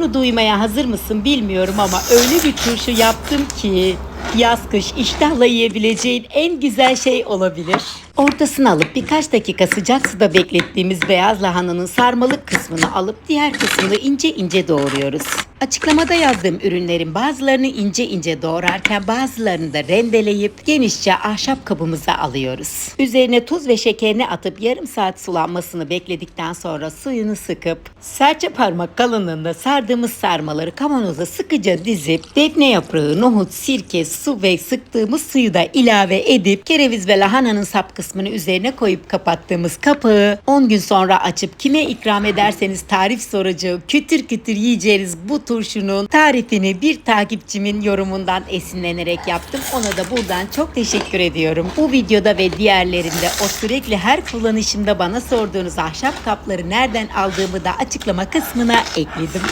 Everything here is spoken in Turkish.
Bunu duymaya hazır mısın bilmiyorum ama öyle bir turşu yaptım ki yaz kış iştahla yiyebileceğin en güzel şey olabilir. Ortasını alıp birkaç dakika sıcak suda beklettiğimiz beyaz lahananın sarmalık kısmını alıp diğer kısmını ince ince doğruyoruz. Açıklamada yazdığım ürünlerin bazılarını ince ince doğrarken bazılarını da rendeleyip genişçe ahşap kabımıza alıyoruz. Üzerine tuz ve şekerini atıp yarım saat sulanmasını bekledikten sonra suyunu sıkıp serçe parmak kalınlığında sardığımız sarmaları kavanoza sıkıca dizip defne yaprağı, nohut, sirke, su ve sıktığımız suyu da ilave edip kereviz ve lahananın sap kısmını üzerine koyup kapattığımız kapağı 10 gün sonra açıp kime ikram ederseniz tarif soracağım kütür kütür yiyeceğiniz bu turşunun tarifini bir takipçimin yorumundan esinlenerek yaptım. Ona da buradan çok teşekkür ediyorum. Bu videoda ve diğerlerinde o sürekli her kullanışımda bana sorduğunuz ahşap kapları nereden aldığımı da açıklama kısmına ekledim.